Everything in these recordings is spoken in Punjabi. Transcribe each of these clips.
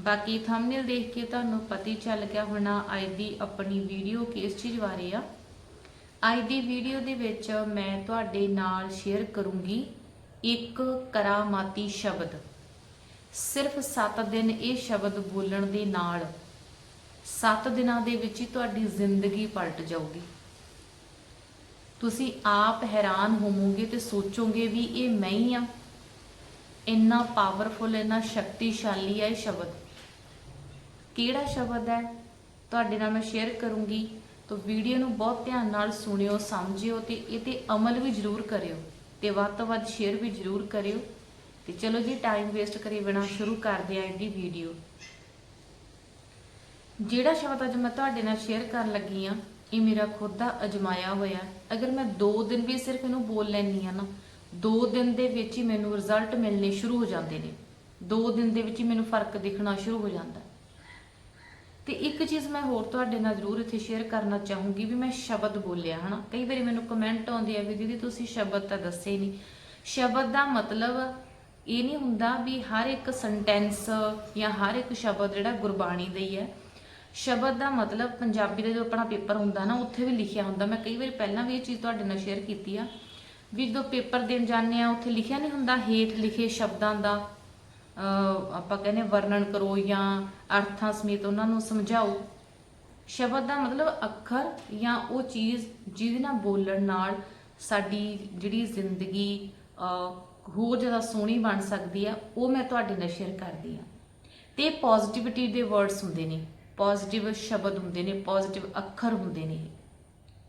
ਬਾਕੀ ਥੰਬਨੇਲ ਦੇਖ ਕੇ ਤੁਹਾਨੂੰ ਪਤਾ ਹੀ ਚੱਲ ਗਿਆ ਹੋਣਾ ਅੱਜ ਦੀ ਆਪਣੀ ਵੀਡੀਓ ਕਿਸ ਚੀਜ਼ ਬਾਰੇ ਆ। ਅੱਜ ਦੀ ਵੀਡੀਓ ਦੇ ਵਿੱਚ ਮੈਂ ਤੁਹਾਡੇ ਨਾਲ ਸ਼ੇਅਰ ਕਰੂੰਗੀ ਇੱਕ ਕਰਾਮਾਤੀ ਸ਼ਬਦ। ਸਿਰਫ 7 ਦਿਨ ਇਹ ਸ਼ਬਦ ਬੋਲਣ ਦੇ ਨਾਲ 7 ਦਿਨਾਂ ਦੇ ਵਿੱਚ ਹੀ ਤੁਹਾਡੀ ਜ਼ਿੰਦਗੀ ਪਲਟ ਜਾਊਗੀ। ਤੁਸੀਂ ਆਪ ਹੈਰਾਨ ਹੋਵੋਗੇ ਤੇ ਸੋਚੋਗੇ ਵੀ ਇਹ ਮੈਂ ਹੀ ਆ। ਇੰਨਾ ਪਾਵਰਫੁਲ ਇੰਨਾ ਸ਼ਕਤੀਸ਼ਾਲੀ ਹੈ ਇਹ ਸ਼ਬਦ। ਕਿਹੜਾ ਸ਼ਬਦ ਹੈ? ਤੁਹਾਡੇ ਨਾਲ ਮੈਂ ਸ਼ੇਅਰ ਕਰੂੰਗੀ। ਤਾਂ ਵੀਡੀਓ ਨੂੰ ਬਹੁਤ ਧਿਆਨ ਨਾਲ ਸੁਣਿਓ, ਸਮਝਿਓ ਤੇ ਇਹ ਤੇ ਅਮਲ ਵੀ ਜ਼ਰੂਰ ਕਰਿਓ ਤੇ ਵੱਧ ਤੋਂ ਵੱਧ ਸ਼ੇਅਰ ਵੀ ਜ਼ਰੂਰ ਕਰਿਓ। ਤੇ ਚਲੋ ਜੀ ਟਾਈਮ ਵੇਸਟ ਕਰੇ ਬਿਨਾ ਸ਼ੁਰੂ ਕਰਦੇ ਆਂ ਇਹਦੀ ਵੀਡੀਓ ਜਿਹੜਾ ਸ਼ਬਦ ਅੱਜ ਮੈਂ ਤੁਹਾਡੇ ਨਾਲ ਸ਼ੇਅਰ ਕਰਨ ਲੱਗੀ ਆ ਇਹ ਮੇਰਾ ਖੁਦ ਦਾ ਅਜਮਾਇਆ ਹੋਇਆ। ਅਗਰ ਮੈਂ 2 ਦਿਨ ਵੀ ਸਿਰਫ ਇਹਨੂੰ ਬੋਲ ਲੈਣੀ ਆ ਨਾ 2 ਦਿਨ ਦੇ ਵਿੱਚ ਹੀ ਮੈਨੂੰ ਰਿਜ਼ਲਟ ਮਿਲਣੇ ਸ਼ੁਰੂ ਹੋ ਜਾਂਦੇ ਨੇ। 2 ਦਿਨ ਦੇ ਵਿੱਚ ਹੀ ਮੈਨੂੰ ਫ਼ਰਕ ਦਿਖਣਾ ਸ਼ੁਰੂ ਹੋ ਜਾਂਦਾ। ਤੇ ਇੱਕ ਚੀਜ਼ ਮੈਂ ਹੋਰ ਤੁਹਾਡੇ ਨਾਲ ਜ਼ਰੂਰ ਇੱਥੇ ਸ਼ੇਅਰ ਕਰਨਾ ਚਾਹੂੰਗੀ ਵੀ ਮੈਂ ਸ਼ਬਦ ਬੋਲਿਆ, ਹਨਾ? ਕਈ ਵਾਰੀ ਮੈਨੂੰ ਕਮੈਂਟ ਆਉਂਦੇ ਆ ਵੀ ਦੀਦੀ ਤੁਸੀਂ ਸ਼ਬਦ ਤਾਂ ਦੱਸੇ ਹੀ ਨਹੀਂ ਸ਼ਬਦ ਦਾ ਮਤਲਬ ਇਹ ਨਹੀਂ ਹੁੰਦਾ ਵੀ ਹਰ ਇੱਕ ਸੈਂਟੈਂਸ ਜਾਂ ਹਰ ਇੱਕ ਸ਼ਬਦ ਜਿਹੜਾ ਗੁਰਬਾਣੀ ਦਾ ਹੀ ਹੈ। ਸ਼ਬਦ ਦਾ ਮਤਲਬ ਪੰਜਾਬੀ ਦਾ ਜੋ ਆਪਣਾ ਪੇਪਰ ਹੁੰਦਾ ਨਾ, ਉੱਥੇ ਵੀ ਲਿਖਿਆ ਹੁੰਦਾ। ਮੈਂ ਕਈ ਵਾਰੀ ਪਹਿਲਾਂ ਵੀ ਇਹ ਚੀਜ਼ ਤੁਹਾਡੇ ਨਾਲ ਸ਼ੇਅਰ ਕੀਤੀ ਆ ਵੀ ਜਦੋਂ ਪੇਪਰ ਦੇਣ ਜਾਂਦੇ ਆ, ਉੱਥੇ ਲਿਖਿਆ ਨਹੀਂ ਹੁੰਦਾ ਹੇਠ ਲਿਖੇ ਸ਼ਬਦਾਂ ਦਾ। ਆਪਾਂ ਕਹਿੰਦੇ ਵਰਣਨ ਕਰੋ ਜਾਂ ਅਰਥਾਂ ਸਮੇਤ ਉਹਨਾਂ ਨੂੰ ਸਮਝਾਓ। ਸ਼ਬਦ ਦਾ ਮਤਲਬ ਅੱਖਰ ਜਾਂ ਉਹ ਚੀਜ਼ ਜਿਹਦੇ ਨਾਲ ਬੋਲਣ ਨਾਲ ਸਾਡੀ ਜਿਹੜੀ ਜ਼ਿੰਦਗੀ ਹੋਰ ਜ਼ਿਆਦਾ ਸੋਹਣੀ ਬਣ ਸਕਦੀ ਆ, ਉਹ ਮੈਂ ਤੁਹਾਡੇ ਨਾਲ ਸ਼ੇਅਰ ਕਰਦੀ ਆ। ਤੇ ਪੋਜ਼ਿਟਿਵਿਟੀ ਦੇ ਵਰਡਸ ਹੁੰਦੇ ਨੇ ਪੋਜ਼ਿਟਿਵ ਸ਼ਬਦ ਹੁੰਦੇ ਨੇ ਪੋਜ਼ਿਟਿਵ ਅੱਖਰ ਹੁੰਦੇ ਨੇ,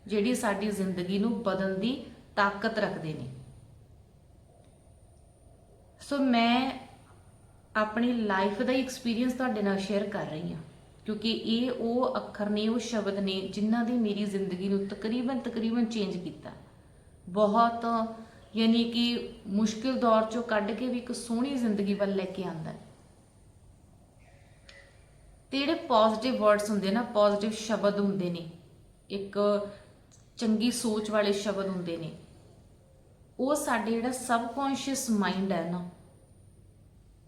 ਜਿਹੜੀ ਸਾਡੀ ਜ਼ਿੰਦਗੀ ਨੂੰ ਬਦਲਣ ਦੀ ਤਾਕਤ ਰੱਖਦੇ ਨੇ। ਸੋ ਮੈਂ ਆਪਣੀ ਲਾਈਫ ਦਾ ਐਕਸਪੀਰੀਅੰਸ ਤੁਹਾਡੇ ਨਾਲ ਸ਼ੇਅਰ ਕਰ ਰਹੀ ਹਾਂ। ਕਿਉਂਕਿ ਇਹ ਉਹ ਅੱਖਰ ਨੇ, ਉਹ ਸ਼ਬਦ ਨੇ ਜਿਨ੍ਹਾਂ ਦੀ ਮੇਰੀ ਜ਼ਿੰਦਗੀ ਨੂੰ ਤਕਰੀਬਨ ਤਕਰੀਬਨ ਚੇਂਜ ਕੀਤਾ। ਬਹੁਤ, ਯਾਨੀ ਕਿ ਮੁਸ਼ਕਿਲ ਦੌਰ ਚੋਂ ਕੱਢ ਕੇ ਵੀ ਇੱਕ ਸੋਹਣੀ ਜ਼ਿੰਦਗੀ ਵੱਲ ਲੈ ਕੇ ਆਂਦਾ ਹੈ। ਤੇ ਜਿਹੜੇ ਪੋਜ਼ਿਟਿਵ ਵਰਡਸ ਹੁੰਦੇ ਨਾ ਪੋਜ਼ਿਟਿਵ ਸ਼ਬਦ ਹੁੰਦੇ ਨੇ, ਇੱਕ ਚੰਗੀ ਸੋਚ ਵਾਲੇ ਸ਼ਬਦ ਹੁੰਦੇ ਨੇ, ਉਹ ਸਾਡੇ ਜਿਹੜਾ ਸਬਕੌਂਸ਼ੀਅਸ ਮਾਈਂਡ ਹੈ ਨਾ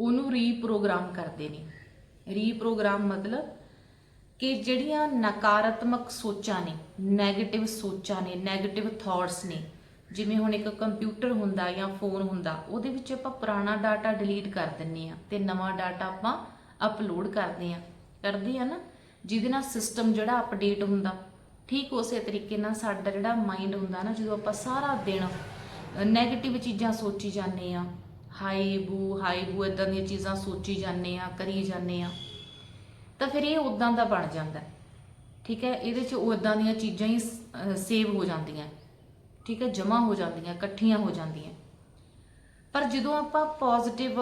ਉਹਨੂੰ ਰੀਪ੍ਰੋਗਰਾਮ ਕਰਦੇ ਨੇ। ਰੀਪ੍ਰੋਗਰਾਮ ਮਤਲਬ ਕਿ ਜਿਹੜੀਆਂ ਨਕਾਰਾਤਮਕ ਸੋਚਾਂ ਨੇ 네ਗੇਟਿਵ ਸੋਚਾਂ ਨੇ 네ਗੇਟਿਵ ਥਾਟਸ ਨੇ, ਜਿਵੇਂ ਹੁਣ ਇੱਕ ਕੰਪਿਊਟਰ ਹੁੰਦਾ ਜਾਂ ਫੋਨ ਹੁੰਦਾ, ਉਹਦੇ ਵਿੱਚ ਆਪਾਂ ਪੁਰਾਣਾ ਡਾਟਾ ਡਿਲੀਟ ਕਰ ਦਿੰਨੇ ਆ ਤੇ ਨਵਾਂ ਡਾਟਾ ਆਪਾਂ ਅਪਲੋਡ ਕਰਦੇ ਆ ਕਰਦੇ ਆ ਨਾ, ਜਿਹਦੇ ਨਾਲ ਸਿਸਟਮ ਜਿਹੜਾ ਅਪਡੇਟ ਹੁੰਦਾ, ਠੀਕ ਉਸੇ ਤਰੀਕੇ ਨਾਲ ਸਾਡਾ ਜਿਹੜਾ ਮਾਈਂਡ ਹੁੰਦਾ ਨਾ, ਜਦੋਂ ਆਪਾਂ ਸਾਰਾ ਦਿਨ 네ਗੇਟਿਵ ਚੀਜ਼ਾਂ ਸੋਚੀ ਜਾਂਦੇ ਆ ਹਾਈ ਬੂ ਹਾਈ ਬੂ ਇਦਾਂ ਦੀਆਂ ਚੀਜ਼ਾਂ ਸੋਚੀ ਜਾਂਦੇ ਆ ਕਰੀ ਜਾਂਦੇ ਆ ਤਾਂ ਫਿਰ ਇਹ ਉਦਾਂ ਦਾ ਬਣ ਜਾਂਦਾ ਠੀਕ ਹੈ, ਇਹਦੇ ਚ ਉਦਾਂ ਦੀਆਂ ਚੀਜ਼ਾਂ ਹੀ ਸੇਵ ਹੋ ਜਾਂਦੀਆਂ ਠੀਕ ਹੈ ਜਮਾ ਹੋ ਜਾਂਦੀਆਂ, ਇਕੱਠੀਆਂ ਹੋ ਜਾਂਦੀਆਂ ਪਰ ਜਦੋਂ ਆਪਾਂ ਪੋਜ਼ਿਟਿਵ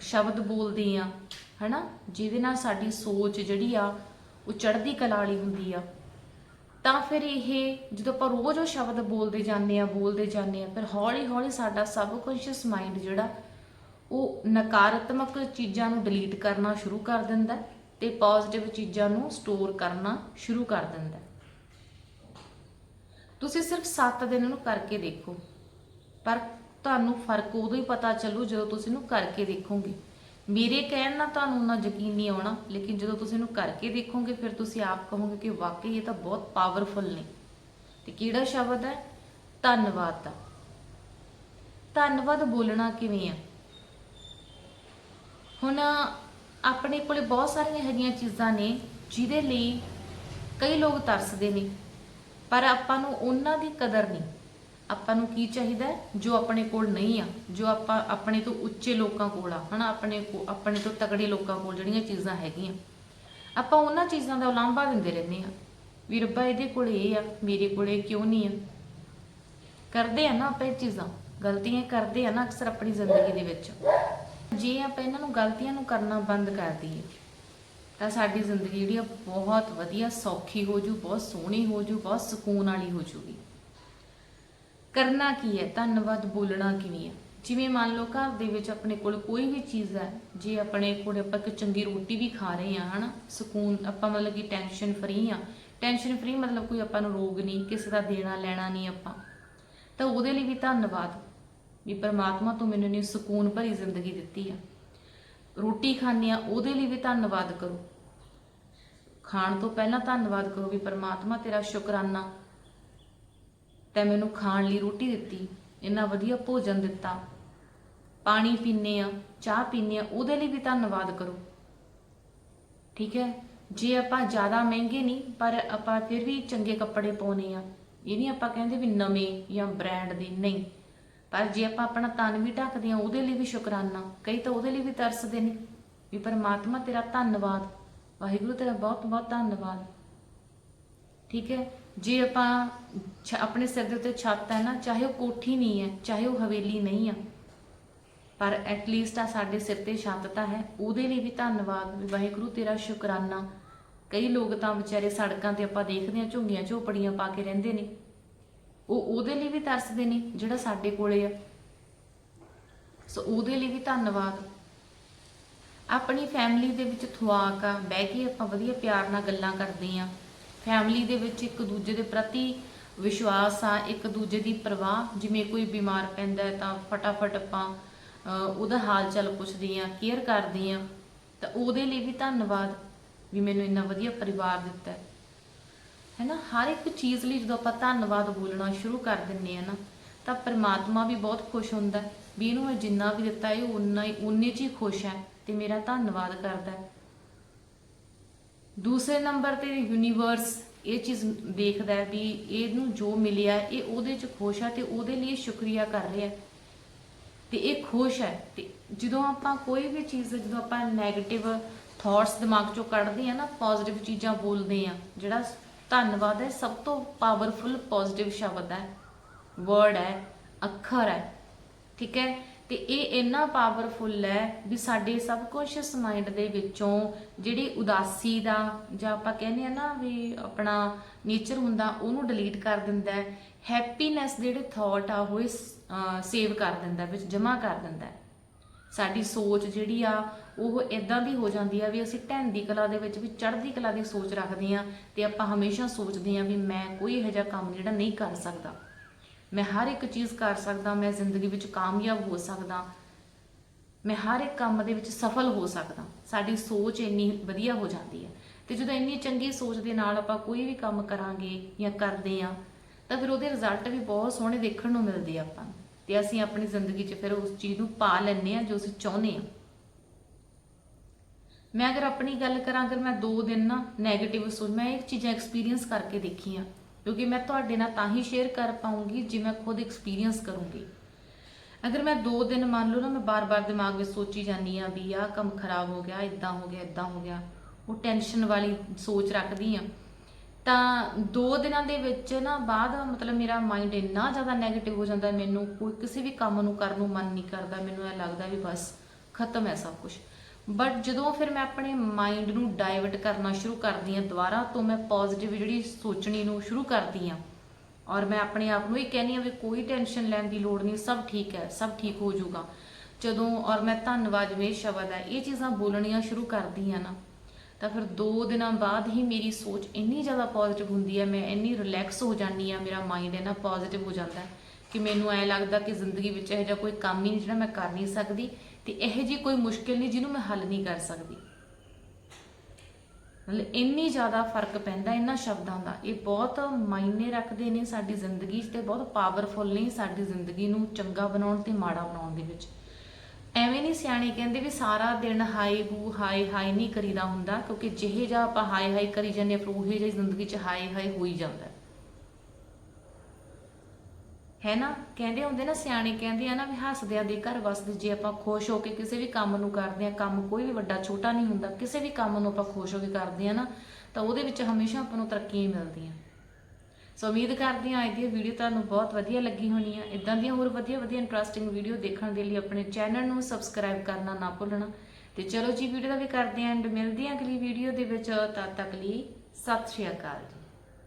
ਸ਼ਬਦ ਬੋਲਦੇ ਆ ਹਨਾ, ਜਿਹਦੇ ਨਾਲ ਸਾਡੀ ਸੋਚ ਜਿਹੜੀ ਆ, ਉਹ ਚੜ੍ਹਦੀ ਕਲਾ ਵਾਲੀ ਹੁੰਦੀ ਆ। ਤਾਂ ਫਿਰ ਇਹ ਜਦੋਂ ਆਪਾਂ ਰੋਜ਼ ਉਹ ਸ਼ਬਦ ਬੋਲਦੇ ਜਾਂਦੇ ਆ ਬੋਲਦੇ ਜਾਂਦੇ ਆ ਫਿਰ ਹੌਲੀ ਹੌਲੀ ਸਾਡਾ ਸਬਕੌਂਸ਼ੀਅਸ ਮਾਈਂਡ ਜਿਹੜਾ ਉਹ ਨਕਾਰਾਤਮਕ ਚੀਜ਼ਾਂ ਨੂੰ ਡਿਲੀਟ ਕਰਨਾ ਸ਼ੁਰੂ ਕਰ ਦਿੰਦਾ ਹੈ ਤੇ ਪੋਜ਼ਿਟਿਵ ਚੀਜ਼ਾਂ ਨੂੰ ਸਟੋਰ ਕਰਨਾ ਸ਼ੁਰੂ ਕਰ ਦਿੰਦਾ ਤੁਸੀਂ ਸਿਰਫ 7 ਦਿਨ ਨੂੰ ਕਰਕੇ ਦੇਖੋ, ਪਰ ਤੁਹਾਨੂੰ ਫ਼ਰਕ ਉਦੋਂ ਹੀ ਪਤਾ ਚੱਲੂ ਜਦੋਂ ਤੁਸੀਂ ਇਹਨੂੰ ਕਰਕੇ ਦੇਖੋਗੇ। ਮੇਰੇ ਕਹਿਣ ਨਾਲ ਤੁਹਾਨੂੰ ਨਾ ਯਕੀਨ ਨਹੀਂ ਆਉਣਾ, ਲੇਕਿਨ ਜਦੋਂ ਤੁਸੀਂ ਇਹਨੂੰ ਕਰਕੇ ਦੇਖੋਗੇ, ਫਿਰ ਤੁਸੀਂ ਆਪ ਕਹੋਗੇ ਕਿ ਵਾਕਈ ਇਹ ਤਾਂ ਬਹੁਤ ਪਾਵਰਫੁਲ ਨੇ। ਤੇ ਕਿਹੜਾ ਸ਼ਬਦ ਹੈ? ਧੰਨਵਾਦ ਦਾ। ਧੰਨਵਾਦ ਬੋਲਣਾ ਕਿਵੇਂ ਆ? ਹੁਣ ਆਪਣੇ ਕੋਲੇ ਬਹੁਤ ਸਾਰੀਆਂ ਹੈਗੀਆਂ ਚੀਜ਼ਾਂ ਨੇ, ਜਿਹਦੇ ਲਈ ਕਈ ਲੋਕ ਤਰਸਦੇ ਨੇ, ਪਰ ਆਪਾਂ ਨੂੰ ਉਹਨਾਂ ਦੀ ਕਦਰ ਨਹੀਂ। ਆਪਾਂ ਨੂੰ ਕੀ ਚਾਹੀਦਾ ਜੋ ਆਪਣੇ ਕੋਲ ਨਹੀਂ ਆ, ਜੋ ਆਪਾਂ ਆਪਣੇ ਤੋਂ ਉੱਚੇ ਲੋਕਾਂ ਕੋਲ ਆ, ਹਨਾ? ਆਪਣੇ ਕੋ- ਆਪਣੇ ਤੋਂ ਤਕੜੇ ਲੋਕਾਂ ਕੋਲ ਜਿਹੜੀਆਂ ਚੀਜ਼ਾਂ ਹੈਗੀਆਂ। ਆਪਾਂ ਉਹਨਾਂ ਚੀਜ਼ਾਂ ਦਾ ਉਲਾਂਭਾ ਦਿੰਦੇ ਰਹਿੰਦੇ ਆ ਵੀ ਰੱਬਾ, ਇਹਦੇ ਕੋਲ ਇਹ ਆ, ਮੇਰੇ ਕੋਲ ਇਹ ਕਿਉਂ ਨਹੀਂ ਆ? ਕਰਦੇ ਆ ਨਾ ਆਪਾਂ ਇਹ ਚੀਜ਼ਾਂ। ਗਲਤੀਆਂ ਕਰਦੇ ਆ ਨਾ ਅਕਸਰ ਆਪਣੀ ਜ਼ਿੰਦਗੀ ਦੇ ਵਿੱਚ। ਜੇ ਆਪਾਂ ਇਹਨਾਂ ਨੂੰ ਗਲਤੀਆਂ ਨੂੰ ਕਰਨਾ ਬੰਦ ਕਰ ਦਈਏ, ਤਾਂ ਸਾਡੀ ਜ਼ਿੰਦਗੀ ਜਿਹੜੀ ਆ ਬਹੁਤ ਵਧੀਆ, ਸੌਖੀ ਹੋ ਜੂ, ਬਹੁਤ ਸੋਹਣੀ ਹੋ ਜੂ, ਬਹੁਤ ਸਕੂਨ ਵਾਲੀ ਹੋ ਜੂਗੀ। ਕਰਨਾ ਕੀ ਹੈ? ਧੰਨਵਾਦ, ਬੋਲਣਾ ਕਿਵੇਂ ਹੈ? ਜਿਵੇਂ ਮੰਨ ਲਓ ਘਰ ਦੇ ਵਿੱਚ ਆਪਣੇ ਕੋਲ ਕੋਈ ਵੀ ਚੀਜ਼ ਹੈ, ਜੇ ਆਪਣੇ ਕੋਲ ਆਪਾਂ ਇੱਕ ਚੰਗੀ ਰੋਟੀ ਵੀ ਖਾ ਰਹੇ ਆ ਹਨਾ, ਸਕੂਨ, ਆਪਾਂ ਮਤਲਬ ਕਿ ਟੈਨਸ਼ਨ ਫਰੀ ਆ ਟੈਨਸ਼ਨ ਫਰੀ ਮਤਲਬ ਕੋਈ ਆਪਾਂ ਨੂੰ ਰੋਗ ਨਹੀਂ, ਕਿਸੇ ਦਾ ਦੇਣਾ ਲੈਣਾ ਨਹੀਂ ਆਪਾਂ। ਤਾਂ ਉਹਦੇ ਲਈ ਵੀ ਧੰਨਵਾਦ, ਵੀ ਪਰਮਾਤਮਾ ਤੋਂ ਮੈਨੂੰ ਨੇ ਸਕੂਨ ਭਰੀ ਜ਼ਿੰਦਗੀ ਦਿੱਤੀ ਆ। ਰੋਟੀ ਖਾਂਦੇ ਆ ਉਹਦੇ ਲਈ ਵੀ ਧੰਨਵਾਦ ਕਰੋ। ਖਾਣ ਤੋਂ ਪਹਿਲਾਂ ਧੰਨਵਾਦ ਕਰੋ ਵੀ ਪਰਮਾਤਮਾ ਤੇਰਾ ਸ਼ੁਕਰਾਨਾ ਤੈਂ ਮੈਨੂੰ ਖਾਣ ਲਈ ਰੋਟੀ ਦਿੱਤੀ, ਇੰਨਾ ਵਧੀਆ ਭੋਜਨ ਦਿੱਤਾ। ਪਾਣੀ ਪੀਨੇ ਆ, ਚਾਹ ਪੀਨੇ ਆ, ਉਹਦੇ ਲਈ ਵੀ ਧੰਨਵਾਦ ਕਰੋ। ਠੀਕ ਹੈ? ਜੇ ਆਪਾਂ ਜ਼ਿਆਦਾ ਮਹਿੰਗੇ ਨਹੀਂ, ਪਰ ਆਪਾਂ ਫਿਰ ਵੀ ਚੰਗੇ ਕੱਪੜੇ ਪਾਉਨੇ ਆ। ਇਹ ਨਹੀਂ ਆਪਾਂ ਕਹਿੰਦੇ ਵੀ ਨਵੇਂ ਜਾਂ ਬ੍ਰਾਂਡ ਦੇ, ਨਹੀਂ। ਪਰ ਜੇ ਆਪਾਂ ਆਪਣਾ ਤਨ ਵੀ ਢੱਕਦੇ ਆ, ਉਹਦੇ ਲਈ ਵੀ ਸ਼ੁਕਰਾਨਾ। ਕਈ ਤਾਂ ਉਹਦੇ ਲਈ ਵੀ ਤਰਸਦੇ ਨੇ ਵੀ ਪਰਮਾਤਮਾ ਤੇਰਾ ਧੰਨਵਾਦ, ਵਾਹਿਗੁਰੂ ਤੇਰਾ ਬਹੁਤ ਬਹੁਤ ਧੰਨਵਾਦ। ਠੀਕ ਹੈ? ਜੇ ਆਪਾਂ ਛ- ਆਪਣੇ ਸਿਰ ਦੇ ਉੱਤੇ ਛੱਤ ਹੈ ਨਾ, ਚਾਹੇ ਉਹ ਕੋਠੀ ਨਹੀਂ ਹੈ, ਚਾਹੇ ਉਹ ਹਵੇਲੀ ਨਹੀਂ ਆ, ਪਰ ਐਟ ਲੀਸਟ ਆ ਸਾਡੇ ਸਿਰ ਤੇ ਛੱਤ ਤਾਂ ਹੈ, ਉਹਦੇ ਲਈ ਵੀ ਧੰਨਵਾਦ, ਵੀ ਵਾਹਿਗੁਰੂ ਤੇਰਾ ਸ਼ੁਕਰਾਨਾ। ਕਈ ਲੋਕ ਤਾਂ ਵਿਚਾਰੇ ਸੜਕਾਂ ਤੇ ਆਪਾਂ ਦੇਖਦੇ ਆ ਝੁੰਗੀਆਂ ਝੋਪੜੀਆਂ ਪਾ ਕੇ ਰਹਿੰਦੇ ਨੇ। ਉਹ ਉਹਦੇ ਲਈ ਵੀ ਤਰਸਦੇ ਨੇ, ਜਿਹੜਾ ਸਾਡੇ ਕੋਲੇ ਆ। ਸੋ ਉਹਦੇ ਲਈ ਵੀ ਧੰਨਵਾਦ। ਆਪਣੀ ਫੈਮਿਲੀ ਦੇ ਵਿੱਚ ਥਵਾਕ ਆ, ਬਹਿ ਕੇ ਆਪਾਂ ਵਧੀਆ ਪਿਆਰ ਨਾਲ ਗੱਲਾਂ ਕਰਦੇ ਆ ਫੈਮਿਲੀ ਦੇ ਵਿੱਚ ਇੱਕ ਦੂਜੇ ਦੇ ਪ੍ਰਤੀ ਵਿਸ਼ਵਾਸ ਆ, ਇੱਕ ਦੂਜੇ ਦੀ ਪਰਵਾਹ। ਜਿਵੇਂ ਕੋਈ ਬਿਮਾਰ ਪੈਂਦਾ ਹੈ ਤਾਂ ਫਟਾਫਟ ਆਪਾਂ ਉਹਦਾ ਹਾਲ ਚਾਲ ਪੁੱਛਦੇ ਆ ਕੇਅਰ ਕਰਦੇ ਆ ਤਾਂ ਉਹਦੇ ਲਈ ਵੀ ਧੰਨਵਾਦ ਵੀ ਮੈਨੂੰ ਇੰਨਾ ਵਧੀਆ ਪਰਿਵਾਰ ਦਿੱਤਾ ਹੈ। ਹੈਨਾ? ਹਰ ਇੱਕ ਚੀਜ਼ ਲਈ ਜਦੋਂ ਆਪਾਂ ਧੰਨਵਾਦ ਬੋਲਣਾ ਸ਼ੁਰੂ ਕਰ ਦਿੰਨੇ ਆ ਨਾ, ਤਾਂ ਪਰਮਾਤਮਾ ਵੀ ਬਹੁਤ ਖੁਸ਼ ਹੁੰਦਾ ਵੀ ਇਹਨੂੰ ਮੈਂ ਜਿੰਨਾ ਵੀ ਦਿੱਤਾ ਇਹ ਉਨਾ ਹੀ, ਉਨੇ ਚ ਹੀ ਖੁਸ਼ ਹੈ ਤੇ ਮੇਰਾ ਧੰਨਵਾਦ ਕਰਦਾ ਹੈ। ਦੂਸਰੇ ਨੰਬਰ ਤੇ ਯੂਨੀਵਰਸ ਇਹ ਚੀਜ਼ ਦੇਖਦਾ ਹੈ ਵੀ ਇਹਨੂੰ ਜੋ ਮਿਲਿਆ, ਇਹ ਉਹਦੇ ਚ ਖੁਸ਼ ਹੈ ਤੇ ਉਹਦੇ ਲਈ ਸ਼ੁਕਰੀਆ ਕਰ ਰਿਹਾ ਹੈ। ਤੇ ਇਹ ਖੁਸ਼ ਹੈ ਤੇ ਜਦੋਂ ਆਪਾਂ ਕੋਈ ਵੀ ਚੀਜ਼, ਜਦੋਂ ਆਪਾਂ 네ਗੇਟਿਵ ਥਾਟਸ ਦਿਮਾਗ ਚੋਂ ਕੱਢਦੇ ਆ ਨਾ ਪੋਜ਼ਿਟਿਵ ਚੀਜ਼ਾਂ ਬੋਲਦੇ ਆ ਜਿਹੜਾ ਧੰਨਵਾਦ ਹੈ ਸਭ ਤੋਂ ਪਾਵਰਫੁਲ ਪੋਜ਼ਿਟਿਵ ਸ਼ਬਦ ਹੈ। ਵਰਡ ਹੈ, ਅੱਖਰ ਹੈ, ਠੀਕ ਹੈ? ਤੇ ਇਹ ਇੰਨਾ ਪਾਵਰਫੁਲ ਹੈ ਵੀ ਸਾਡੇ ਸਬਕੌਂਸ਼ੀਅਸ ਮਾਈਂਡ ਦੇ ਵਿੱਚੋਂ ਜਿਹੜੀ ਉਦਾਸੀ ਦਾ ਜਾਂ ਆਪਾਂ ਕਹਿੰਦੇ ਆ ਨਾ ਵੀ ਆਪਣਾ ਨੇਚਰ ਹੁੰਦਾ, ਉਹਨੂੰ ਡਿਲੀਟ ਕਰ ਦਿੰਦਾ ਹੈ। ਹੈਪੀਨੈਸ ਜਿਹੜੇ ਥਾਟ ਆ, ਉਹ ਸੇਵ ਕਰ ਦਿੰਦਾ ਵਿੱਚ ਜਮ੍ਹਾਂ ਕਰ ਦਿੰਦਾ ਸਾਡੀ ਸੋਚ ਜਿਹੜੀ ਆ, ਉਹ ਇਦਾਂ ਦੀ ਹੋ ਜਾਂਦੀ ਆ ਵੀ ਅਸੀਂ ਢਹਿੰਦੀ ਕਲਾ ਦੇ ਵਿੱਚ, ਵੀ ਚੜ੍ਹਦੀ ਕਲਾ ਦੀ ਸੋਚ ਰੱਖਦੇ ਆ ਤੇ ਆਪਾਂ ਹਮੇਸ਼ਾ ਸੋਚਦੇ ਆ ਵੀ ਮੈਂ ਕੋਈ ਇਹੋ ਜਿਹਾ ਕੰਮ ਜਿਹੜਾ ਨਹੀਂ ਕਰ ਸਕਦਾ। ਮੈਂ ਹਰ ਇੱਕ ਚੀਜ਼ ਕਰ ਸਕਦਾ, ਮੈਂ ਜ਼ਿੰਦਗੀ ਵਿੱਚ ਕਾਮਯਾਬ ਹੋ ਸਕਦਾ, ਮੈਂ ਹਰ ਇੱਕ ਕੰਮ ਦੇ ਵਿੱਚ ਸਫਲ ਹੋ ਸਕਦਾ। ਸਾਡੀ ਸੋਚ ਇੰਨੀ ਵਧੀਆ ਹੋ ਜਾਂਦੀ ਹੈ। ਤੇ ਜਦੋਂ ਇੰਨੀ ਚੰਗੀ ਸੋਚ ਦੇ ਨਾਲ ਆਪਾਂ ਕੋਈ ਵੀ ਕੰਮ ਕਰਾਂਗੇ ਜਾਂ ਕਰਦੇ ਆ ਤਾਂ ਫਿਰ ਉਹਦੇ ਰਿਜ਼ਲਟ ਵੀ ਬਹੁਤ ਸੋਹਣੇ ਦੇਖਣ ਨੂੰ ਮਿਲਦੇ ਆ ਆਪਾਂ ਨੂੰ। ਤੇ ਅਸੀਂ ਆਪਣੀ ਜ਼ਿੰਦਗੀ 'ਚ ਫਿਰ ਉਸ ਚੀਜ਼ ਨੂੰ ਪਾ ਲੈਂਦੇ ਆ ਜੋ ਅਸੀਂ ਚਾਹੁੰਦੇ ਆ ਮੈਂ ਅਗਰ ਆਪਣੀ ਗੱਲ ਕਰਾਂ, ਅਗਰ ਮੈਂ 2 ਦਿਨ ਨਾ 네ਗੇਟਿਵ ਸੋਚ, ਮੈਂ ਇਹ ਚੀਜ਼ਾਂ ਐਕਸਪੀਰੀਅੰਸ ਕਰਕੇ ਦੇਖੀਆਂ ਕਿਉਂਕਿ ਮੈਂ ਤੁਹਾਡੇ ਨਾਲ ਤਾਂ ਹੀ ਸ਼ੇਅਰ ਕਰ ਪਾਉਂਗੀ ਜੇ ਮੈਂ ਖੁਦ ਐਕਸਪੀਰੀਅੰਸ ਕਰੂੰਗੀ। ਅਗਰ ਮੈਂ 2 ਦਿਨ ਮੰਨ ਲਓ ਨਾ, ਮੈਂ ਬਾਰ-ਬਾਰ ਦਿਮਾਗ ਵਿੱਚ ਸੋਚੀ ਜਾਂਦੀ ਆ ਵੀ ਆਹ ਕੰਮ ਖਰਾਬ ਹੋ ਗਿਆ ਇਦਾਂ ਹੋ ਗਿਆ ਇਦਾਂ ਹੋ ਗਿਆ, ਉਹ ਟੈਨਸ਼ਨ ਵਾਲੀ ਸੋਚ ਰੱਖਦੀ ਆ ਤਾਂ 2 ਦਿਨਾਂ ਦੇ ਵਿੱਚ ਨਾ ਬਾਅਦ ਮਤਲਬ ਮੇਰਾ ਮਾਈਂਡ ਇੰਨਾ ਜ਼ਿਆਦਾ 네ਗੇਟਿਵ ਹੋ ਜਾਂਦਾ, ਮੈਨੂੰ ਕੋਈ ਕਿਸੇ ਵੀ ਕੰਮ ਨੂੰ ਕਰਨ ਨੂੰ ਮਨ ਨਹੀਂ ਕਰਦਾ, ਮੈਨੂੰ ਇਹ ਲੱਗਦਾ ਵੀ ਬਸ ਖਤਮ ਹੈ ਸਭ ਕੁਝ ਬਟ ਜਦੋਂ ਫਿਰ ਮੈਂ ਆਪਣੇ ਮਾਈਂਡ ਨੂੰ ਡਾਇਵਰਟ ਕਰਨਾ ਸ਼ੁਰੂ ਕਰਦੀ ਹਾਂ ਦੁਬਾਰਾ, ਤੋਂ ਮੈਂ ਪੋਜ਼ਿਟਿਵ ਜਿਹੜੀ ਸੋਚਣੀ ਨੂੰ ਸ਼ੁਰੂ ਕਰਦੀ ਹਾਂ। ਔਰ ਮੈਂ ਆਪਣੇ ਆਪ ਨੂੰ ਇਹ ਕਹਿੰਦੀ ਹਾਂ ਵੀ ਕੋਈ ਟੈਨਸ਼ਨ ਲੈਣ ਦੀ ਲੋੜ ਨਹੀਂ, ਸਭ ਠੀਕ ਹੈ, ਸਭ ਠੀਕ ਹੋ ਜਾਊਗਾ। ਜਦੋਂ, ਔਰ ਮੈਂ ਧੰਨਵਾਦ ਵੇ ਸ਼ਬਦ ਹੈ, ਇਹ ਚੀਜ਼ਾਂ ਬੋਲਣੀਆਂ ਸ਼ੁਰੂ ਕਰਦੀ ਹਾਂ ਨਾ, ਤਾਂ ਫਿਰ 2 ਦਿਨਾਂ ਬਾਅਦ ਹੀ ਮੇਰੀ ਸੋਚ ਇੰਨੀ ਜ਼ਿਆਦਾ ਪੋਜ਼ਿਟਿਵ ਹੁੰਦੀ ਹੈ, ਮੈਂ ਇੰਨੀ ਰਿਲੈਕਸ ਹੋ ਜਾਂਦੀ ਆ ਮੇਰਾ ਮਾਈਂਡ ਇੰਨਾ ਪੋਜ਼ਿਟਿਵ ਹੋ ਜਾਂਦਾ ਹੈ। ਕਿ ਮੈਨੂੰ ਐ ਲੱਗਦਾ ਕਿ ਜ਼ਿੰਦਗੀ ਵਿੱਚ ਇਹੋ ਜਿਹਾ ਕੋਈ ਕੰਮ ਹੀ ਨਹੀਂ ਜਿਹੜਾ ਮੈਂ ਕਰ ਨਹੀਂ ਸਕਦੀ ਤੇ ਇਹੋ ਜੀ ਕੋਈ ਮੁਸ਼ਕਿਲ ਨਹੀਂ ਜਿਹਨੂੰ ਮੈਂ ਹੱਲ ਨਹੀਂ ਕਰ ਸਕਦੀ। ਮਤਲਬ ਇੰਨੀ ਜ਼ਿਆਦਾ ਫ਼ਰਕ ਪੈਂਦਾ ਇਹਨਾਂ ਸ਼ਬਦਾਂ ਦਾ। ਇਹ ਬਹੁਤ ਮਾਇਨੇ ਰੱਖਦੇ ਨੇ ਸਾਡੀ ਜ਼ਿੰਦਗੀ 'ਚ ਤੇ ਬਹੁਤ ਪਾਵਰਫੁਲ ਨੇ ਸਾਡੀ ਜ਼ਿੰਦਗੀ ਨੂੰ ਚੰਗਾ ਬਣਾਉਣ ਤੇ ਮਾੜਾ ਬਣਾਉਣ ਦੇ ਵਿੱਚ। ਐਵੇਂ ਨਹੀਂ ਸਿਆਣੇ ਕਹਿੰਦੇ ਵੀ ਸਾਰਾ ਦਿਨ ਹਾਈ ਹੂ ਹਾਈ ਹਾਈ ਨਹੀਂ ਕਰੀਦਾ ਹੁੰਦਾ ਕਿਉਂਕਿ ਜਿਹੇ ਜਿਹਾ ਆਪਾਂ ਹਾਈ ਹਾਈ ਕਰੀ ਜਾਂਦੇ ਆ ਫਿਰ ਉਹੇ ਜਿਹੀ ਜ਼ਿੰਦਗੀ 'ਚ ਹਾਈ ਹਾਈ ਹੋ ਹੀ ਜਾਂਦਾ। ਹੈ। ਨਾ? ਕਹਿੰਦੇ ਹੁੰਦੇ ਨਾ, ਸਿਆਣੇ ਕਹਿੰਦੇ ਆ ਨਾ ਵੀ ਹੱਸਦਿਆਂ ਦੇ ਘਰ ਵਸਦੇ, ਜੇ ਆਪਾਂ ਖੁਸ਼ ਹੋ ਕੇ ਕਿਸੇ ਵੀ ਕੰਮ ਨੂੰ ਕਰਦੇ ਆ, ਕੰਮ ਕੋਈ ਵੀ ਵੱਡਾ ਛੋਟਾ ਨਹੀਂ ਹੁੰਦਾ, ਕਿਸੇ ਵੀ ਕੰਮ ਨੂੰ ਆਪਾਂ ਖੁਸ਼ ਹੋ ਕੇ ਕਰਦੇ ਆ ਨਾ, ਤਾਂ ਉਹਦੇ ਵਿੱਚ ਹਮੇਸ਼ਾ ਆਪਾਂ ਨੂੰ ਤਰੱਕੀਆਂ ਹੀ ਮਿਲਦੀਆਂ। ਸੋ ਉਮੀਦ ਕਰਦੀ ਹਾਂ ਅੱਜ ਦੀ ਵੀਡੀਓ ਤੁਹਾਨੂੰ ਬਹੁਤ ਵਧੀਆ ਲੱਗੀ ਹੋਣੀ ਆ ਇਦਾਂ ਦੀਆਂ ਹੋਰ ਵਧੀਆ ਵਧੀਆ ਇੰਟਰਸਟਿੰਗ ਵੀਡੀਓ ਦੇਖਣ ਦੇ ਲਈ ਆਪਣੇ ਚੈਨਲ ਨੂੰ ਸਬਸਕ੍ਰਾਈਬ ਕਰਨਾ ਨਾ ਭੁੱਲਣਾ। ਤੇ ਚਲੋ ਜੀ ਵੀਡੀਓ ਦਾ ਵੀ ਕਰਦੇ ਆਂ ਐਂਡ ਮਿਲਦੇ ਆਂ ਅਗਲੀ ਵੀਡੀਓ ਦੇ ਵਿੱਚ। ਤਦ ਤੱਕ ਲਈ ਸਤਿ ਸ਼੍ਰੀ ਅਕਾਲ ਜੀ।